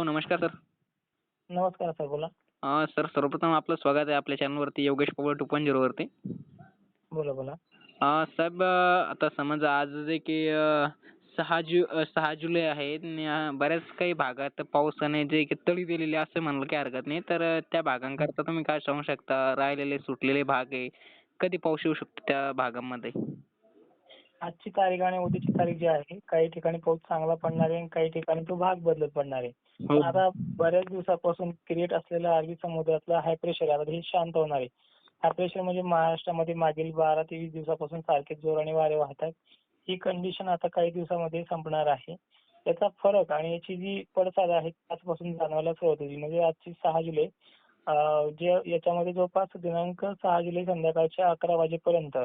हो नमस्कार सर. नमस्कार सर बोला. अं, सर सर्वप्रथम आपलं स्वागत आहे आपल्या चॅनलवरती योगेश पवार टू पॉईंट झिरोवरती. बोला बोला. अं, साहेब अं, आता समज आज जे की अं, सहा जु अं, सहा जुलै आहे आणि, अं, बऱ्याच काही भागात पावसाने जे की तळी दिलेली आहे असं म्हणलं काही हरकत नाही तर अं, त्या भागांकरता तुम्ही काय सांगू शकता? राहिलेले सुटलेले भाग आहे कधी पाऊस येऊ शकतो त्या भागामध्ये? आजची तारीख आणि उद्याची तारीख जी आहे काही ठिकाणी पाऊस चांगला पडणार आहे आणि काही ठिकाणी तो भाग बदलत पडणार. आहे हो. पण आता बऱ्याच दिवसापासून क्रिएट असलेला अरबी समुद्रातला हाय प्रेशर आता हे शांत होणार. आहे हाय प्रेशर म्हणजे महाराष्ट्रामध्ये मागील बारा ते वीस दिवसापासून सारखे जोराने वारे वाहतात ही कंडिशन आता काही दिवसामध्ये संपणार आहे. याचा फरक आणि याची जी पडसाद आहे त्याचपासून जाणवायला सुरुवात होईल. म्हणजे आजची सहा जुलै अं, जे याच्यामध्ये जवळपास दिनांक सहा जुलै संध्याकाळच्या अकरा वाजेपर्यंत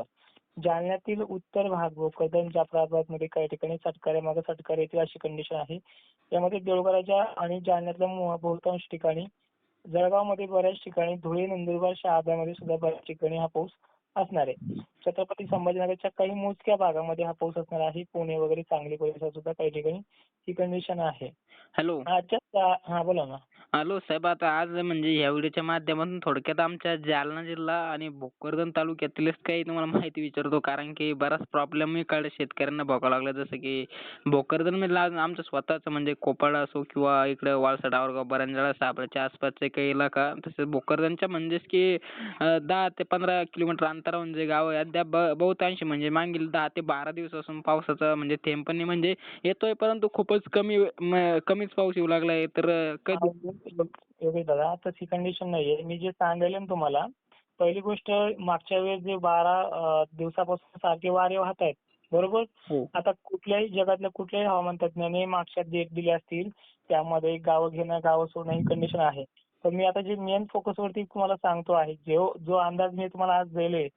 जालन्यातील उत्तर भाग भोकरदन जाफराबादमध्ये काही ठिकाणी सटकारे मागे सटकारे येतील अशी कंडिशन आहे. यामध्ये देवगडाच्या आणि जालन्यातल्या बहुतांश ठिकाणी जळगावमध्ये बऱ्याच ठिकाणी धुळे नंदुरबार शहाद्यामध्ये सुद्धा बऱ्याच ठिकाणी हा पाऊस असणार आहे. छत्रपती संभाजीनगरच्या काही मोजक्या भागामध्ये हा पाऊस असणार आहे. पुणे वगैरे सांगली परिसरात सुद्धा काही ठिकाणी ही कंडिशन आहे. हॅलो हा बोला ना. हॅलो साहेब आता आज म्हणजे ह्या व्हिडिओच्या माध्यमातून थोडक्यात आमच्या जालना जिल्हा आणि भोकरदन तालुक्यातीलच काही तुम्हाला माहिती विचारतो. कारण की बराच प्रॉब्लेम इकडे शेतकऱ्यांना भोगावं लागलं. जसं की भोकरदन म्हणजे आज आमचं स्वतःचं म्हणजे कोपाड असो किंवा इकडे वाळसा डावरगाव बरंजाळा साबळच्या आसपासचे काही इलाका तसेच भोकरदनच्या म्हणजेच की दहा ते पंधरा किलोमीटर अंतरावर जे गाव आहे अद्याप ब- बहुतांशी म्हणजे मागील दहा ते बारा दिवसापासून पावसाचा म्हणजे थेंब पण म्हणजे येतोय. परंतु खूपच कमी कमीच पाऊस येऊ लागलाय. तर कधी योगेश दादा तशी कंडिशन नाहीये. मी जे सांगितलं ना तुम्हाला पहिली गोष्ट मागच्या वेळेस जे बारा दिवसापासून सारखे वारे वाहत आहेत बरोबर? हो. आता कुठल्याही जगातल्या कुठल्याही हवामान तज्ञाने मागच्या डेट दिले असतील त्यामध्ये गावं घेणं गावं सोडणं ही कंडिशन आहे. तर मी आता जे मेन फोकस वरती तुम्हाला सांगतो आहे जो जो अंदाज मी तुम्हाला आज दिले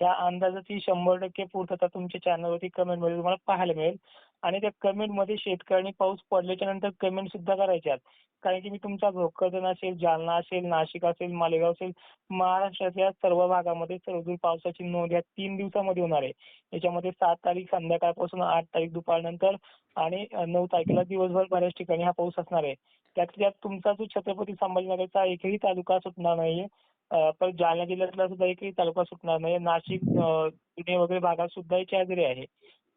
ह्या अंदाजाची शंभर टक्के पूर्तता तुमच्या चॅनलवरती कमेंटमध्ये तुम्हाला पाहायला मिळेल. आणि त्या कमेंटमध्ये शेतकऱ्यांनी पाऊस पडल्याच्या नंतर कमेंट सुद्धा करायच्यात कारण की मी तुमचा भोकरदन असेल जालना असेल नाशिक असेल मालेगाव असेल महाराष्ट्रातल्या सर्व भागामध्ये सर्वदूर पावसाची नोंद या तीन दिवसामध्ये होणार आहे. याच्यामध्ये सात तारीख संध्याकाळपासून आठ तारीख दुपारनंतर आणि नऊ तारखेला दिवसभर बऱ्याच ठिकाणी हा पाऊस असणार आहे. त्यात त्यात तुमचा जो छत्रपती संभाजीनगरचा एकही तालुका सुटणार नाहीये. पण जालना जिल्ह्यातला सुद्धा एकही तालुका सुटणार नाही नाशिक पुणे वगैरे भागात सुद्धा याची हजेरी आहे.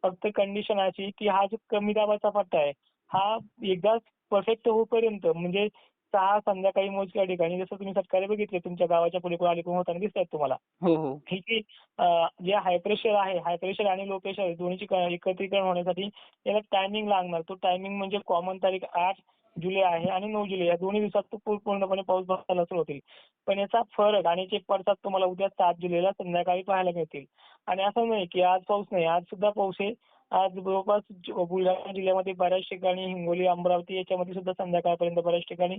फक्त कंडिशन अशी की हा जो कमी दाबाचा पट्टा आहे हा एकदा परफेक्ट होईपर्यंत म्हणजे सहा संध्याकाळी मोजक्या ठिकाणी जसं तुम्ही सत्कारे बघितले तुमच्या गावाच्या पुढे अलीकडून होताना दिसत आहेत तुम्हाला. हो हो. ही जी अं, जे हाय प्रेशर आहे हाय प्रेशर आणि लो प्रेशर दोन्हीची एकत्रीकरण होण्यासाठी याला टायमिंग लागणार. तो टायमिंग म्हणजे कॉमन तारीख आठ जुलै आहे आणि नऊ जुलै या दोन्ही दिवसात पूर्णपणे पाऊस बसायला सुरू होतील. पण याचा फरक आणि याचे पडसाद तुम्हाला उद्या सात जुलैला संध्याकाळी पाहायला मिळतील. आणि असं नाही की आज पाऊस नाही आज सुद्धा पाऊस आहे. आज जवळपास बुलढाणा जिल्ह्यामध्ये बऱ्याच ठिकाणी हिंगोली अमरावती याच्यामध्ये सुद्धा संध्याकाळपर्यंत बऱ्याच ठिकाणी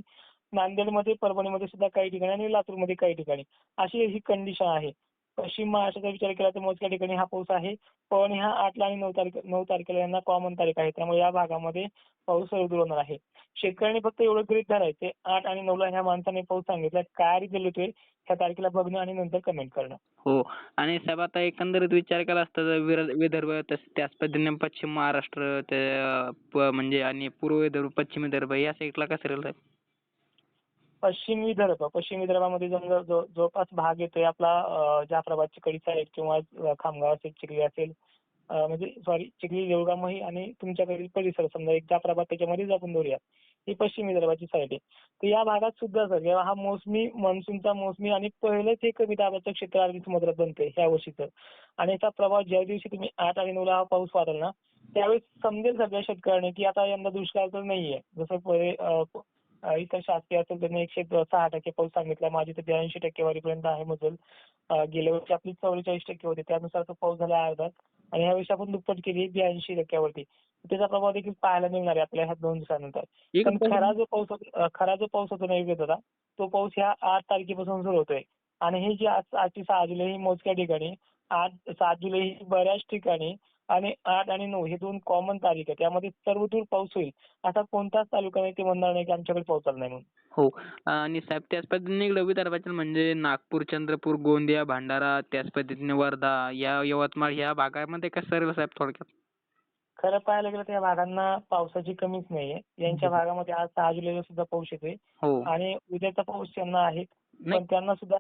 नांदेडमध्ये परभणीमध्ये सुद्धा काही ठिकाणी आणि लातूरमध्ये काही ठिकाणी. अशी ही कंडिशन आहे. पश्चिम महाराष्ट्राचा विचार केला तर मोजक्या ठिकाणी हा पाऊस आहे. पण ह्या आठला आणि नऊ तारीख नऊ तारखेला यांना कॉमन तारीख आहे. त्यामुळे या भागामध्ये पाऊस सुरू होणार आहे. शेतकऱ्यांनी फक्त एवढं गृहित धरायचे आठ आणि नऊला ह्या माणसाने पाऊस सांगितला काय रिझल्ट येतोय ह्या तारखेला बघणं आणि नंतर कमेंट करणं. हो आणि साहेब आता एकंदरीत विचार केला असता तर विदर्भ त्याच पद्धतीने पश्चिम महाराष्ट्र ते म्हणजे आणि पूर्व विदर्भ पश्चिम विदर्भ या साईडला कसं राहील पश्चिम विदर्भ पश्चिम विदर्भामध्ये जवळपास भाग येतोय आपला जाफराबादची कडी साईड किंवा खामगाव असेल चिखली असेल म्हणजे सॉरी चिखली देवगामही आणि तुमच्याकडील परिसर समजा एक जाफराबाद त्याच्यामध्येच आपण धरूया ही पश्चिम विदर्भाची साईड आहे. तर या भागात सुद्धा सर हा मोसमी मान्सूनचा मोसमी आणि पहिलंच हे कमी दाबाचं क्षेत्र अरबी समुद्रात बनते ह्या वर्षीचं आणि याचा प्रभाव ज्या दिवशी तुम्ही आठ आणि नऊला हा पाऊस वाढेल ना त्यावेळेस समजेल सगळ्या शेतकऱ्यांनी की आता यंदा दुष्काळ तर नाहीये. जसं इतर शासकीय असेल त्यांनी एकशे सहा टक्के पाऊस सांगितला माझी तर ब्याऐंशी टक्केवारीपर्यंत आहे मजल. गेल्या वर्षी आपली चौवेचाळीस टक्के होते. त्यानुसार तो पाऊस झाला अर्धात. आणि ह्या वर्षी आपण दुप्पट केली ब्याऐंशी टक्क्यावरती. त्याचा प्रभाव देखील पाहायला मिळणार आहे आपल्या ह्या दोन दिवसानंतर. पण खरा जो पाऊस खरा जो पाऊस होतो ना योग्य होता तो पाऊस ह्या आठ तारखेपासून सुरू होतोय. आणि ही जी आज आजची सहा जुलै ही मोजक्या ठिकाणी आठ सात जुलै ही बऱ्याच ठिकाणी आणि आठ आणि नऊ हे दोन कॉमन तारीख आहे. त्यामध्ये सर्वदूर पाऊस होईल असा कोणताच तालुका नाही ते म्हणणार नाही की आमच्याकडे पाऊस आला नाही म्हणून. हो. आणि साहेब त्याच पद्धतीने इकडे विदर्भातील म्हणजे नागपूर चंद्रपूर गोंदिया भंडारा त्याच पद्धतीने वर्धा या यवतमाळ या भागामध्ये कसं राहील साहेब थोडक्यात? खरं पाहायला गेलं तर या भागांना पावसाची कमीच नाहीये. यांच्या. भागामध्ये आज सहा जुलैला सुद्धा पाऊस येतोय. हो. आणि उद्याचा पाऊस त्यांना आहे. पण त्यांना सुद्धा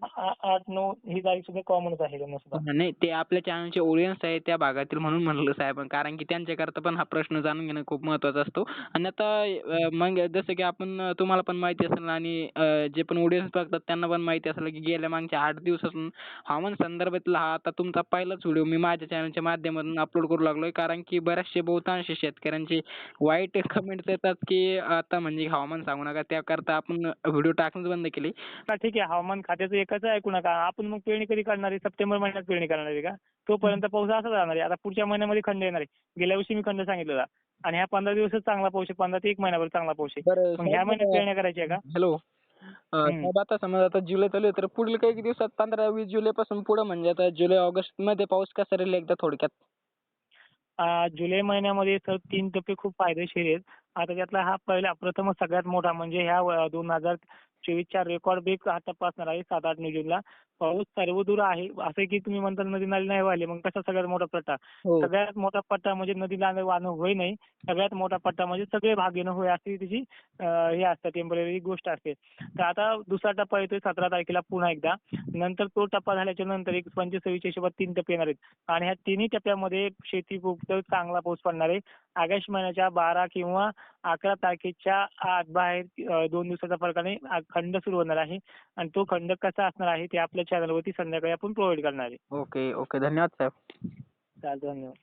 आठ नऊ ही तारीख सुद्धा कॉमनच आहे त्यांना सुद्धा. नाही ते आपल्या चॅनलचे ऑडियन्स आहे त्या भागातील म्हणून म्हणलं साहेब. कारण की त्यांच्याकरता पण हा प्रश्न जाणून घेणं खूप महत्त्वाचा असतो. आणि आता मग जसं की आपण तुम्हाला पण माहिती असेल आणि जे पण ऑडियन्स बघतात त्यांना पण माहिती असेल की गेल्या मागच्या आठ दिवसातून हवामान संदर्भातला हा आता तुमचा पहिलाच व्हिडिओ मी माझ्या चॅनलच्या माध्यमातून अपलोड करू लागलोय. कारण की बऱ्याचशे बहुतांश शेतकऱ्यांचे वाईट कमेंट्स येतात की आता म्हणजे हवामान सांगू नका. त्याकरता आपण व्हिडिओ टाकणंच बंद केले. ठीक आहे. हवामान खात्याचं एकच ऐकू नका. आपण मग पेरणी कधी करणार आहे? सप्टेंबर महिन्यात पेरणी करणार आहे का? तोपर्यंत पाऊस असाच राहणार आहे. आता पुढच्या महिन्यामध्ये खंड येणार आहे. गेल्या वर्षी मी खंड सांगितलेला. आणि ह्या पंधरा दिवसच चांगला पाऊस आहे. पंधरा ते एक महिनाभर चांगला पाऊस आहे. मग ह्या महिन्यात पेरण्या करायच्या आहे का? हॅलो. साहेब आता समजा आता जुलै चालू आहे तर पुढील काही दिवसात? पंधरा वीस जुलैपासून पुढं म्हणजे आता जुलै ऑगस्टमध्ये पाऊस कसा राहील एकदा थोडक्यात? जुलै महिन्यामध्ये सर तीन टप्पे खूप फायदेशीर आहेत. आता त्यातला हा पहिला प्रथमच सगळ्यात मोठा म्हणजे ह्या दोन हजार चोवीसच्या रेकॉर्ड ब्रेक हा तपासणार आहे सात आठ मे जूनला पाऊस सर्वदूर आहे. असं की तुम्ही म्हणता नदी नाले नाही वाहिले मग कसा सगळ्यात मोठा पट्टा? हो. सगळ्यात मोठा पट्टा म्हणजे नदी नाले वाहणं होय नाही. सगळ्यात मोठा पट्टा म्हणजे सगळे भाग येणं होय अशी अं, हे असतं टेंपररी गोष्ट असते. तर आता दुसरा टप्पा येतोय सतरा तारखेला पुन्हा एकदा. नंतर तो टप्पा झाल्याच्यानंतर एक पंचवीस सव्वीसच्या हिशोबात तीन टप्पे येणार आहेत. आणि ह्या तिन्ही टप्प्यामध्ये शेती खूप चांगला पाऊस पडणार आहे. ऑगस्ट महिन्याच्या बारा किंवा अकरा तारखेच्या आत बाहेर अं, दोन दिवसाच्या फरकाने आ- खंड सुरू होणार आहे. आणि तो खंड कसा असणार आहे ते आपल्या चॅनलवरती संध्याकाळी आपण प्रोव्हाइड करणार आहे. ओके ओके धन्यवाद साहेब चालतं धन्यवाद.